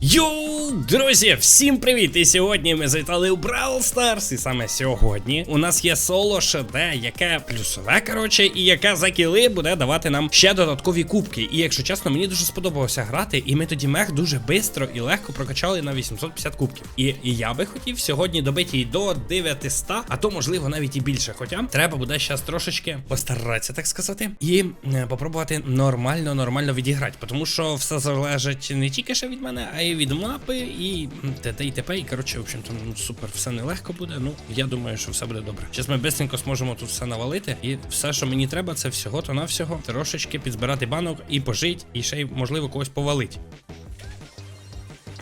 Йоу, друзі, всім привіт! І сьогодні ми завітали у Brawl Stars. І саме сьогодні у нас є соло ШД, яке плюсове, коротше, і яке за кіли буде давати нам ще додаткові кубки. І якщо чесно, мені дуже сподобалося грати, і ми тоді мех дуже швидко і легко прокачали на 850 кубків. І, і я би хотів сьогодні добити її до 900, а то можливо навіть і більше. Хоча треба буде зараз трошечки постаратися, так сказати, і е, попробувати нормально, нормально відіграти. Тому що все залежить не тільки ще від мене, а й від мапи, і т.д. і т.п. І коротше, в общем-то, ну супер, все нелегко буде. Ну, я думаю, що все буде добре. Зараз ми бистренько зможемо тут все навалити. І все, що мені треба, це всього то навсього трошечки підзбирати банок і пожить, і ще й можливо когось повалить.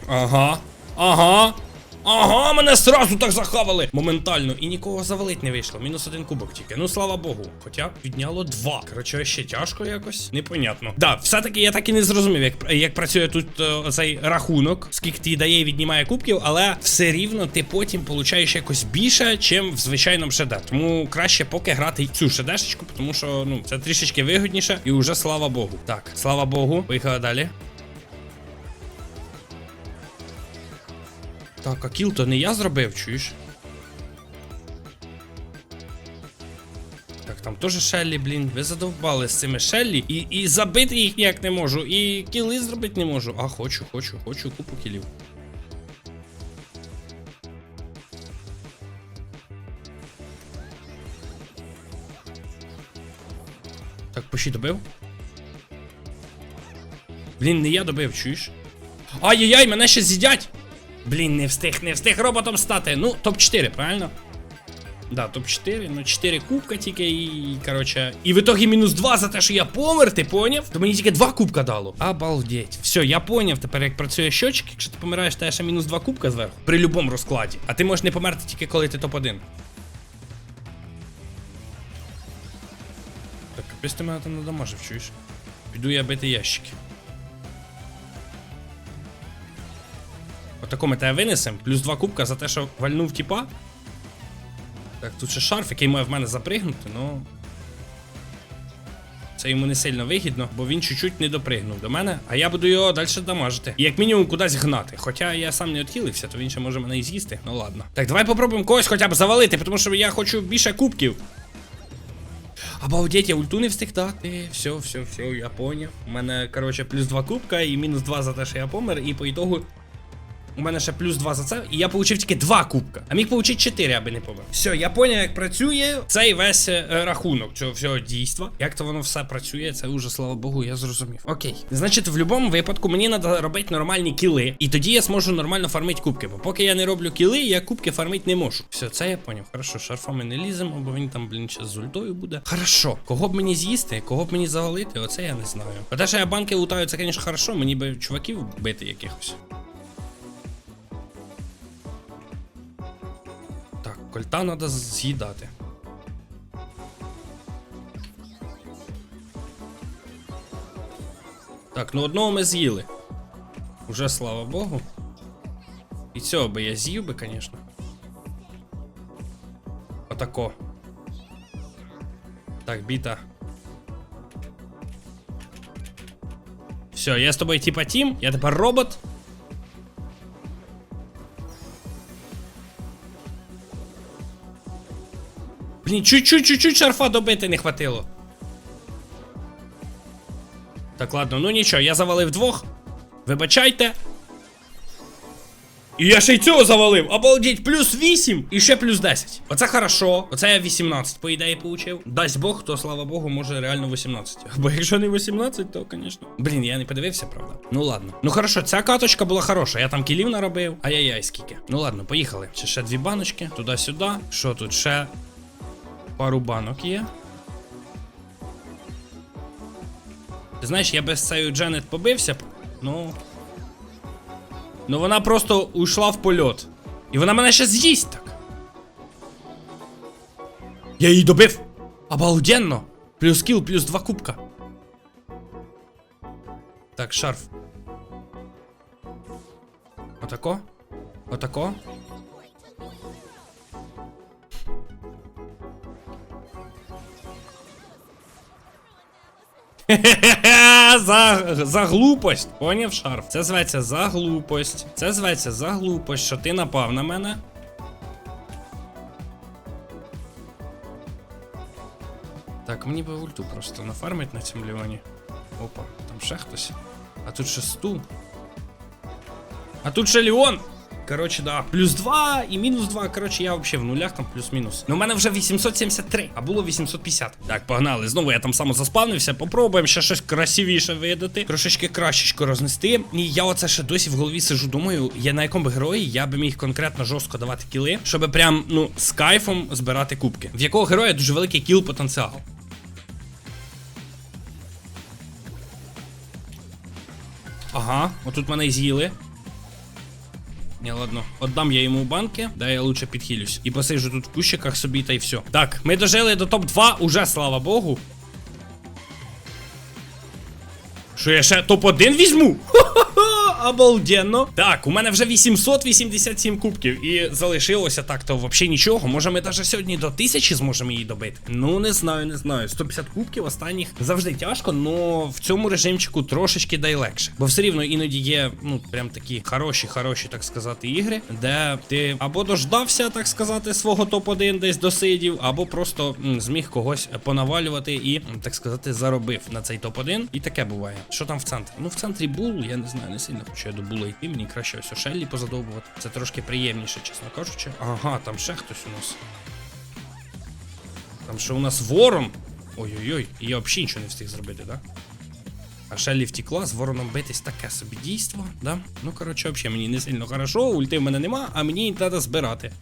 Ага, ага. Ага, мене сразу так захавали моментально. І нікого завалить не вийшло. Мінус один кубок тільки. Ну слава Богу. Хоча підняло два. Коротше, ще тяжко якось. Непонятно. Да, все-таки я так і не зрозумів, як, як працює тут е, цей рахунок, скільки ти дає і віднімає кубків, але все рівно ти потім получаєш якось більше, чим в звичайному ШД. Тому краще поки грати цю шедешечку, тому що ну це трішечки вигідніше, і вже слава Богу. Так, слава Богу. Поїхали далі. Так, а кіл то не я зробив, чуєш? Так, там теж Шеллі, блін. Ви задовбали з цими Шеллі. І, і забити їх ніяк не можу. І кіли зробити не можу. А хочу, хочу, хочу купу кілів. Так, пощі добив. Блін, не я добив, чуєш? Ай-яй-яй, мене ще з'їдять! Блін, не встиг, не встиг роботом стати. Ну, топ-4, правильно? Да, топ-4, ну 4 кубка тільки і, короче. І в итогі мінус 2 за те, що я помер, ти поняв? То мені тільки 2 кубка дало. Обалдеть. Все, я поняв тепер, як працює щочик, якщо ти помираєш, то ще мінус 2 кубка зверху. При любому розкладі. А ти можеш не померти тільки коли ти топ-1. Так, капець ти мене там не дамажив, чуєш? Піду я бити ящики. Отако ми тебе винесем. Плюс два кубка за те, що вальнув тіпа. Так, тут ще шарф, який має в мене запригнути, ну. Це йому не сильно вигідно, бо він чуть-чуть не допригнув до мене, а я буду його далі дамажити. І як мінімум кудись гнати. Хоча я сам не відхилився, то він ще може мене і з'їсти. Ну ладно. Так, давай попробуємо когось хоча б завалити, тому що я хочу більше кубків. Обалдеть, я ульту не встиг дати. Все, все, все, я поняв. У мене, коротше, плюс 2 кубка і мінус 2 за те, що я помер, і по ітогу. У мене ще плюс 2 за це, і я получив тільки 2 кубка. А міг получити 4, аби не помер. Все, я поняв, як працює цей весь е, рахунок цього всього дійства. Як то воно все працює, це вже, слава Богу, я зрозумів. Окей. Значить, в будь-якому випадку мені треба робити нормальні кіли, і тоді я зможу нормально фармити кубки. Бо поки я не роблю кіли, я кубки фармити не можу. Все, це я поняв. Хорошо, шарфами не ліземо, бо він там, блін, ще з ультою буде. Хорошо, кого б мені з'їсти, кого б мені завалити, оце я не знаю. А те, що я банки лутаю, це, звісно, хорошо, мені би чуваків бити якихось. кольта треба з'їдати. Так, ну одного ми з'їли. Уже слава Богу. І цього би я з'їв би, звісно. Отако. Так, біта. Все, я з тобою типа тім, я тепер робот. Блін, чуть-чуть, чуть-чуть шарфа добити не хватило. Так, ладно, ну нічого, я завалив двох. Вибачайте. І я ще й цього завалив. Обалдеть, плюс 8 і ще плюс 10. Оце хорошо. Оце я 18, по ідеї, получив. Дасть Бог, то слава Богу, може реально 18. Бо якщо не 18, то, звісно. Блін, я не подивився, правда. Ну ладно. Ну хорошо, ця каточка була хороша. Я там кілів наробив. Ай-яй-яй, скільки. Ну ладно, поїхали. Ще ще дві баночки. Туди-сюди. Що тут? Ще пару банок є. Ти знаєш, я без цієї Дженет побився б. Ну. Ну вона просто уйшла в польот. І вона мене ще з'їсть так. Я її добив. Обалденно. Плюс кіл, плюс два кубка. Так, шарф. Отако. Отако. за, за глупость. Поняв шарф? Це зветься за глупость. Це зветься за глупость, що ти напав на мене. Так, мені би ульту просто нафармить на цьому ліоні. Опа, там ще хтось. А тут ще стул. А тут ще Леон. Коротше, да. Плюс 2 і мінус 2. Коротше, я взагалі в нулях там плюс-мінус. Ну, у мене вже 873, а було 850. Так, погнали. Знову я там само заспавнився. Попробуємо ще щось красивіше видати. Трошечки кращечко рознести. І я оце ще досі в голові сижу. Думаю, я на якому би герої я би міг конкретно жорстко давати кіли, щоб прям, ну, з кайфом збирати кубки. В якого героя дуже великий кіл потенціал. Ага, отут мене і з'їли. Ні, ладно, отдам я йому банки, да я лучше підхилюсь. І посижу тут в кущиках собі та й все. Так, ми дожили до топ-2, уже слава Богу. Що я ще топ-1 візьму? Ха-ха-ха, обалденно. Так, у мене вже 887 кубків. І залишилося так-то взагалі нічого. Може, ми навіть сьогодні до 1000 зможемо її добити. Ну, не знаю, не знаю. 150 кубків останніх завжди тяжко, но в цьому режимчику трошечки дай легше. Бо все рівно іноді є, ну, прям такі хороші, хороші, так сказати, ігри, де ти або дождався, так сказати, свого топ-1 десь досидів, або просто м, зміг когось понавалювати і, так сказати, заробив на цей топ-1. І таке буває. Що там в центрі? Ну, в центрі бул, я не знаю, не сильно хочу я до була йти. Мені краще ось Шеллі позадовбувати. Це трошки приємніше, чесно кажучи. Ага, там ще хтось у нас. Там ще у нас ворон. Ой-ой-ой, і я взагалі нічого не встиг зробити, да? А Шеллі втекла, з вороном битись таке собі дійство, да? Ну, коротше, взагалі мені не сильно хорошо, ульти в мене нема, а мені треба збирати.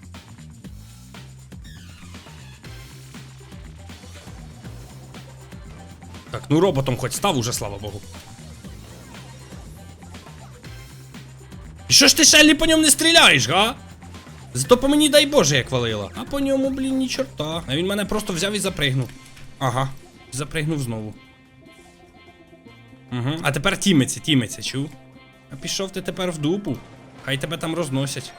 Так, ну роботом хоч став уже, слава Богу. Що ж ти Шеллі по ньому не стріляєш, га? Зато по мені дай Боже, як валила. А по ньому, блін, ні чорта. А він мене просто взяв і запригнув. Ага, запригнув знову. Угу. А тепер тімиться, тімиться, чув? А пішов ти тепер в дупу. Хай тебе там розносять.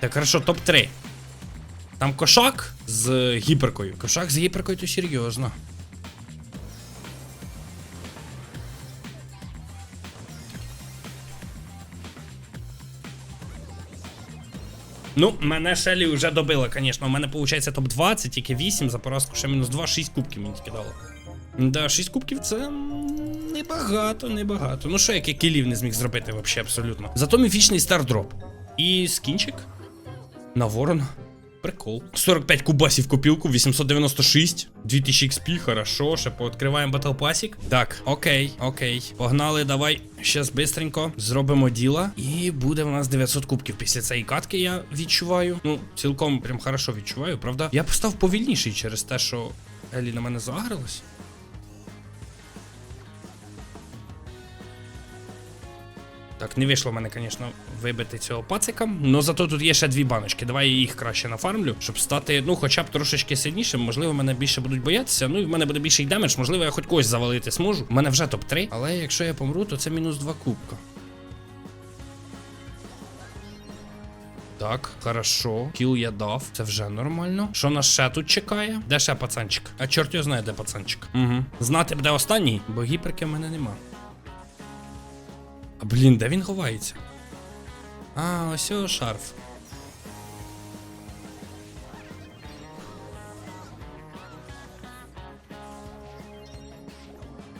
Так, хорошо, топ-3. Там кошак з гіперкою. Кошак з гіперкою то серйозно. Ну, мене Шелі вже добила, звісно. У мене виходить топ-2, це тільки 8, за поразку ще мінус 2, 6 кубків мені тільки дало. Да, 6 кубків це небагато, небагато. Ну що, як я кілів не зміг зробити взагалі абсолютно. Зато міфічний стардроп. І скінчик на ворона. Прикол. 45 кубасів копілку, 896, 2000 XP, хорошо, ще пооткриваємо Battle Passик. Так, окей, окей. Погнали, давай. Щас бистренько зробимо діло. І буде в нас 900 кубків після цієї катки, я відчуваю. Ну, цілком прям хорошо відчуваю, правда? Я постав повільніший через те, що Елі на мене загрилась. Так, не вийшло в мене, звісно, вибити цього пацика. Но зато тут є ще дві баночки. Давай я їх краще нафармлю, щоб стати, ну, хоча б трошечки сильнішим. Можливо, мене більше будуть боятися. Ну і в мене буде більший демедж, можливо, я хоч когось завалити зможу. У мене вже топ-3. Але якщо я помру, то це мінус 2 кубка. Так, хорошо. Кіл я дав. Це вже нормально. Що нас ще тут чекає? Де ще пацанчик? А чорт його знає, де пацанчик. Угу. Знати б де останній, бо гіперки в мене нема. Блін, де він ховається? А, ось його шарф.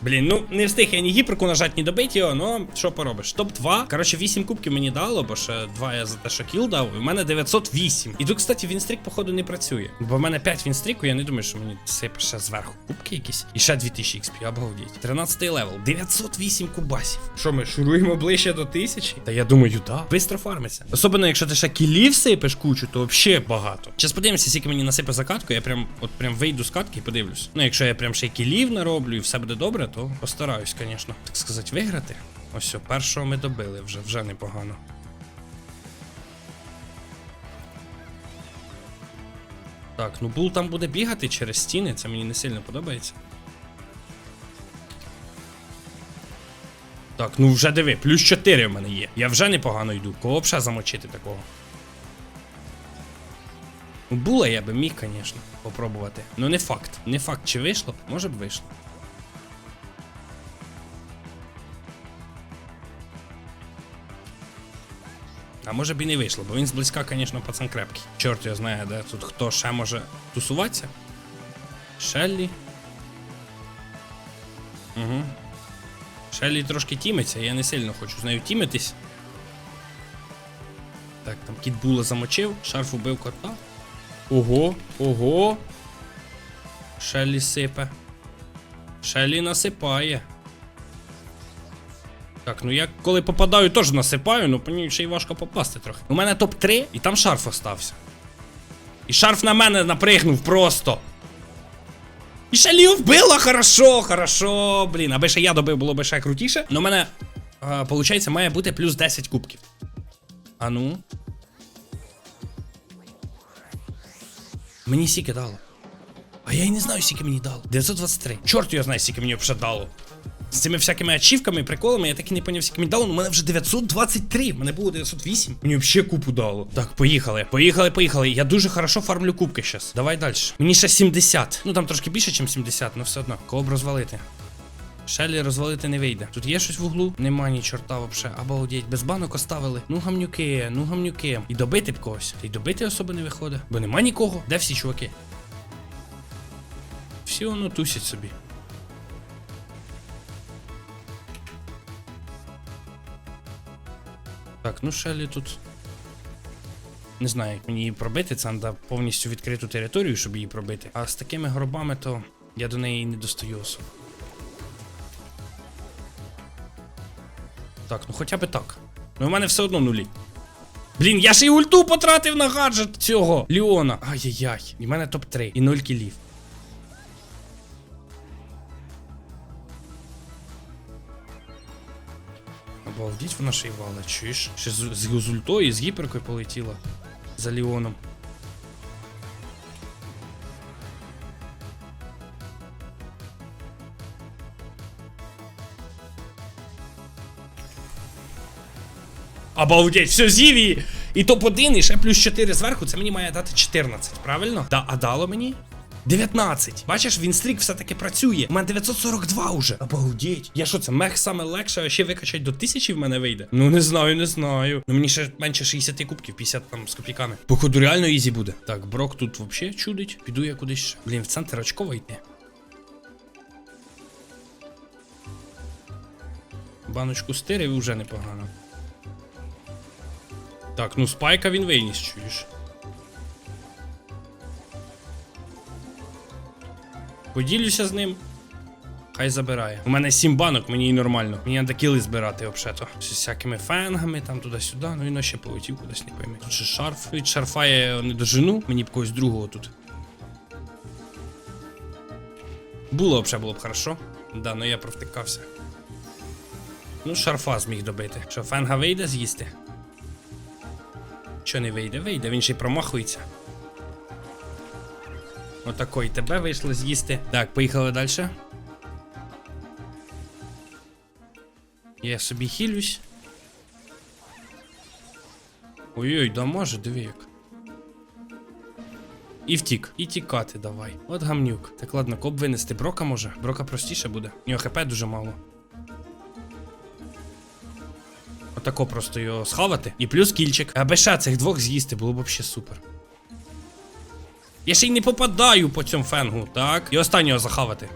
Блін, ну не встиг я ні гіперку нажати, ні добити його, ну що поробиш? Топ-2. Коротше, 8 кубків мені дало, бо ще 2 я за те, що кіл дав. В мене 908. І тут, кстати, вінстрік, походу, не працює. Бо в мене 5 вінстріку, я не думаю, що мені сипе ще зверху кубки якісь. І ще 2000 XP, обалдіть. 13 левел, 908 кубасів. Що ми шуруємо ближче до 1000? Та я думаю, да. Бистро фармиться. Особливо, якщо ти ще кілів сипеш кучу, то взагалі багато. Зараз подивимося, скільки мені насипе за катку, я прям от прям вийду з катки і подивлюсь. Ну, якщо я прям ще кілів нароблю і все буде добре, то постараюсь, звісно, так сказати, виграти. Ось все, першого ми добили вже, вже непогано. Так, ну бул там буде бігати через стіни, це мені не сильно подобається. Так, ну вже диви, плюс 4 в мене є. Я вже непогано йду. Кого б ще замочити такого? Була я би міг, звісно, попробувати. Ну не факт. Не факт, чи вийшло може б вийшло. Може б і не вийшло, бо він зблизька, звісно, пацан крепкий. Чорт його знає, де тут хто ще може тусуватися. Шеллі. Угу. Шеллі трошки тімиться, я не сильно хочу з нею тімитись. Так, там кіт була замочив, шарф убив кота. Ого, ого. Шеллі сипе. Шеллі насипає. Так, ну я коли попадаю, теж насипаю, ну по ній ще й важко попасти трохи. У мене топ-3 і там шарф остався. І шарф на мене напригнув просто. І Шелі вбила, хорошо, хорошо. Блін, аби ще я добив, було б ще крутіше. Ну, у мене, е, виходить, має бути плюс 10 кубків. А ну. Мені сіки дало. А я й не знаю, скільки мені дало. 923. Чорт його знає, скільки мені вже дало. З цими всякими ачівками, приколами, я так і не поняв, скільки мені дало. Ну, у мене вже 923. У мене було 908. Мені взагалі купу дало. Так, поїхали. Поїхали, поїхали. Я дуже хорошо фармлю кубки зараз. Давай далі. Мені ще 70. Ну там трошки більше, ніж 70, але все одно. Кого б розвалити? Шелі розвалити не вийде. Тут є щось в углу? Нема ні чорта вообще. Обалдеть, без банок оставили. Ну гамнюки, ну гамнюки. І добити б когось. Та й добити особи не виходить. Бо нема нікого. Де всі чуваки? Всі воно тусять собі. Так, ну Шелі тут. Не знаю, як мені її пробити. Це треба повністю відкриту територію, щоб її пробити. А з такими гробами, то я до неї не достаю особо. Так, ну хоча б так. Ну, у мене все одно нулі. Блін, я ж і ульту потратив на гаджет цього Ліона. Ай-яй-яй. І в мене топ-3 і 0 кілів. Обалдіть вона ще й вала, чуєш? Ще з, з, з ультою, з гіперкою полетіла. За Ліоном. Обалдеть, все, з'їв. І топ-1, і ще плюс 4 зверху, це мені має дати 14, правильно? Да, а дало мені? 19. Бачиш, він стрік все-таки працює. У мене 942 уже. Обалдеть. Я що, це мех саме легше, а ще викачать до 1000 в мене вийде? Ну не знаю, не знаю. Ну мені ще менше 60 кубків, 50 там з копійками. Походу реально ізі буде. Так, брок тут взагалі чудить. Піду я кудись ще. Блін, в центр очково йти. Баночку стирив вже непогано. Так, ну спайка він виніс, чуєш. Поділюся з ним. Хай забирає. У мене 7 банок, мені і нормально. Мені треба кіли збирати взагалі-то. З всякими фенгами, там туди-сюди. Ну він ще полетів кудись, не пойми. Тут ще шарф. Від шарфа я не дожену, мені б когось другого тут. Було взагалі було б хорошо. Да, ну я провтикався. Ну, шарфа зміг добити. Що, фенга вийде з'їсти? Що не вийде? Вийде, він ще й промахується. Отакої тебе вийшло з'їсти. Так, поїхали далі. Я собі хілюсь. Ой-ой, да може, диви як. І втік. І тікати давай. От гамнюк. Так ладно, коп винести. Брока може. Брока простіше буде. У нього хп дуже мало. Отако просто його схавати. І плюс кільчик. Аби ще цих двох з'їсти, було б взагалі супер. Я ще й не попадаю по цьому фенгу, так? І останнього захавати.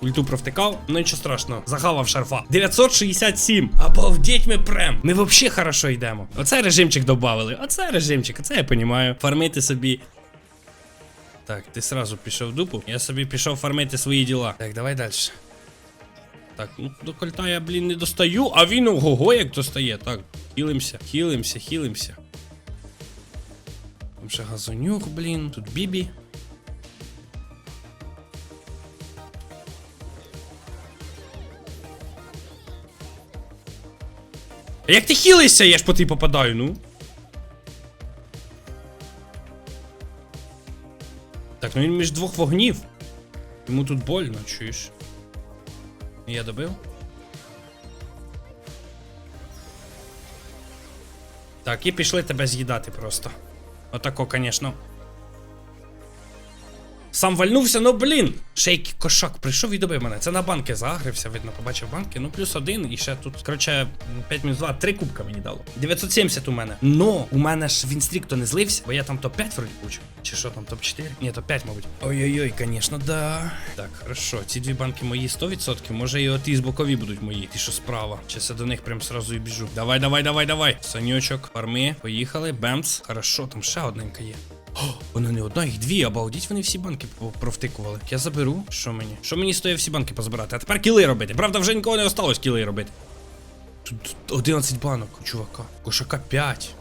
Ульту провтикав, ну нічого страшного. Захавав шарфа. 967. Обалдеть ми прем. Ми вообще хорошо йдемо. Оце режимчик додали. Оце режимчик, оце я понімаю. Фармити собі. Так, ти сразу пішов в дупу. Я собі пішов фармити свої діла. Так, давай далі. Так, ну до кольта я, блін, не достаю, а він ого як достає. Так, хілимся, хілимся, хілимся. Ще газонюк, блін, тут бібі. А як ти хілишся, я ж по ти попадаю, ну? Так, ну він між двох вогнів. Йому тут больно, чуєш? Я добив? Так, і пішли тебе з'їдати просто. Отако, звісно. Сам вальнувся, ну блін. Ще й кошак прийшов і добив мене. Це на банки загрився, видно, побачив банки. Ну, плюс один, і ще тут, коротше, 5 мінус 2, 3 кубка мені дало. 970 у мене. Но у мене ж він стрік-то не злився, бо я там топ-5 вроді получив. Чи що там, топ-4? Ні, топ-5, мабуть. Ой-ой-ой, звісно, да. Так, хорошо. Ці дві банки мої 100%. Може і оті з бокові будуть мої. Ті, що справа. Чи це до них прям сразу і біжу. Давай, давай, давай, давай. Санючок, фарми, поїхали. Бемц. Хорошо, там ще одненька є. О, воно не одна, їх дві, обалдіть, вони всі банки провтикували. Я заберу. Що мені? Що мені стоїть всі банки позбирати? А тепер кіли робити. Правда, вже нікого не осталось кіли робити. Тут 11 банок чувака. Кошака 5.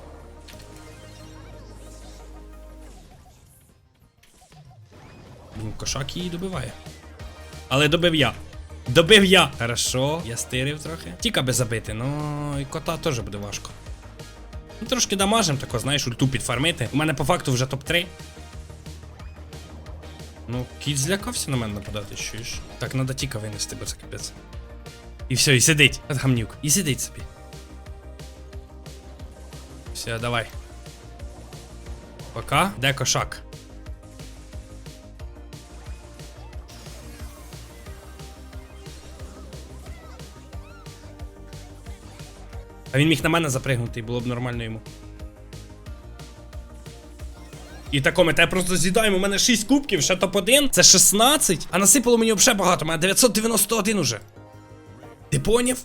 Блін, кошак її добиває. Але добив я. Добив я! Хорошо, я стирив трохи. Тільки би забити, ну і кота теж буде важко. Ну, трошки дамажим, тако, знаєш, ульту підфармити. У мене по факту вже топ-3. Ну, кіт злякався на мене нападати, чуєш? Так, треба тіка винести, бо це капець. І все, і сидить. От гамнюк. І сидить собі. Все, давай. Пока. Де кошак? А він міг на мене запригнути, і було б нормально йому. І тако, ми тебе просто з'їдаємо. У мене 6 кубків, ще топ-1, це 16. А насипало мені взагалі багато, у мене 991 уже. Ти поняв?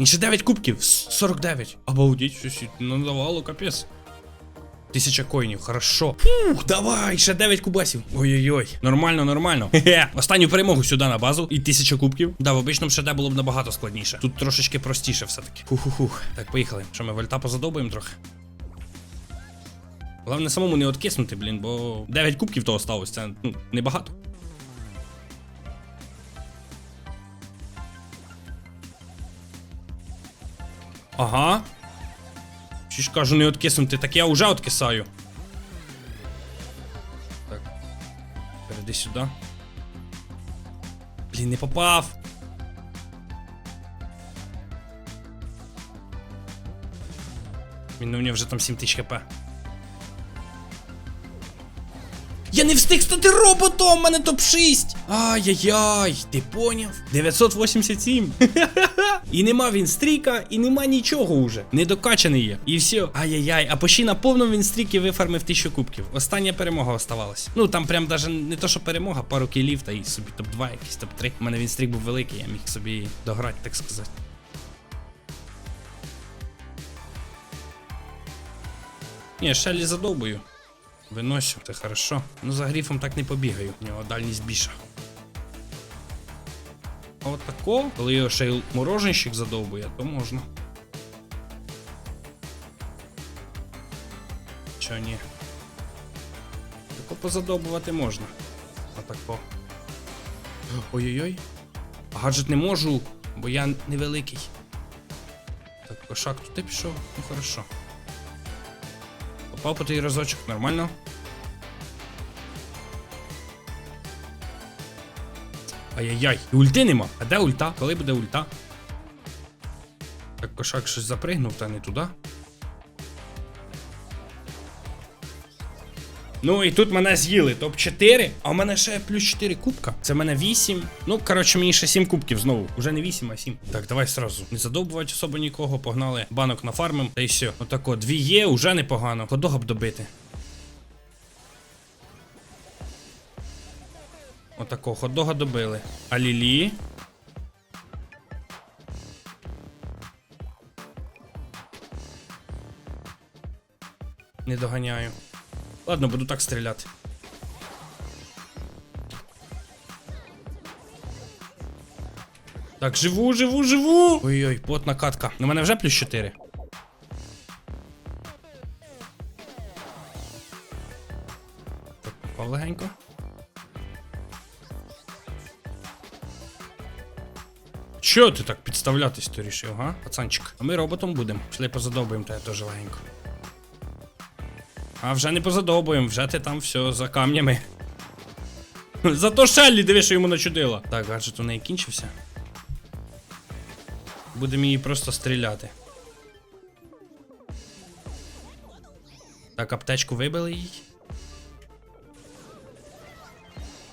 Він ще 9 кубків, 49. Обалдіть, щось надавало, капець. Тисяча коїнів, хорошо. Фух, давай, ще 9 кубасів. Ой-ой-ой. Нормально, нормально. Хе-хе. Останню перемогу сюди на базу. І тисяча кубків. Да, в обичному ШД було б набагато складніше. Тут трошечки простіше все-таки. Хух-хух-хух. Так, поїхали. Що ми вольта позадобуємо трохи? Головне самому не откиснути, блін, бо 9 кубків то осталось, це ну, небагато. Ага. Чи ж кажу, не откиснути, так я вже откисаю. Так. Перейди сюди. Блін, не попав. Він у нього вже там 7000 хп. Я не встиг стати роботом, у мене топ-6. Ай-яй-яй, ти поняв? 987. і нема він стріка, і нема нічого уже. Недокачаний є. І все. Ай-яй-яй, а почти на повному він стріки вифармив 1000 кубків. Остання перемога оставалась. Ну там прям даже не то, що перемога, пару кілів, та і собі топ-2, якийсь топ-3. У мене він стрік був великий, я міг собі дограти, так сказати. Ні, Шеллі задовбую. Виносю, це хорошо. Ну за гріфом так не побігаю. У нього дальність більша. А от тако, коли його ще й мороженщик задовбує, то можна. Чо ні? Тако позадовбувати можна. Отако. Ой-ой-ой. Гаджет не можу, бо я невеликий. Так, кошак туди пішов, ну хорошо. Попав по той разочок, нормально. Ай-яй-яй, і ульти нема. А де ульта? Коли буде ульта? Так кошак щось запригнув, та не туди. Ну і тут мене з'їли топ-4, а у мене ще плюс 4 кубка. Це в мене 8. Ну, коротше, мені ще 7 кубків знову. Уже не 8, а 7. Так, давай сразу. Не задовбувати особо нікого, погнали. Банок нафармим, та й все. Отако, дві є, уже непогано. Ходога б добити. Отако, ходога добили. А лілі. Не доганяю. Ладно, буду так стріляти. Так, живу, живу, живу! Ой-ой, плотна катка. У мене вже плюс 4. Так, попав легенько. Чо ти так підставлятись то га? Пацанчик. А ми роботом будемо. Пішли позадобуємо тебе теж легенько. А вже не позадобуємо, вже ти там все за камнями. Зато Шеллі, диви, що йому начудило. Так, гаджет у неї кінчився. Будемо її просто стріляти. Так, аптечку вибили їй.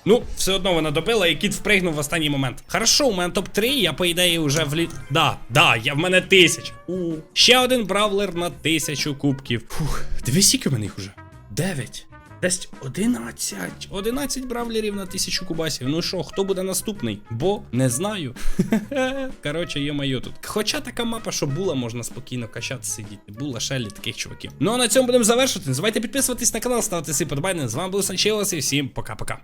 Ну, все одно вона добила, і кіт впригнув в останній момент. Хорошо, у мене топ-3, я по ідеї вже влі... Да, да, я в мене тисяча. У. Ще один бравлер на тисячу кубків. Фух, дві сіки в мене їх уже. Дев'ять. Десь 11. 11 бравлерів на тисячу кубасів. Ну що, хто буде наступний? Бо не знаю. Коротше, є моє тут. Хоча така мапа, що була, можна спокійно качати сидіти. Була шелі таких чуваків. Ну а на цьому будемо завершувати. Не забувайте підписуватись на канал, ставити свої подобайни. З вами був Санчелос і всім пока-пока.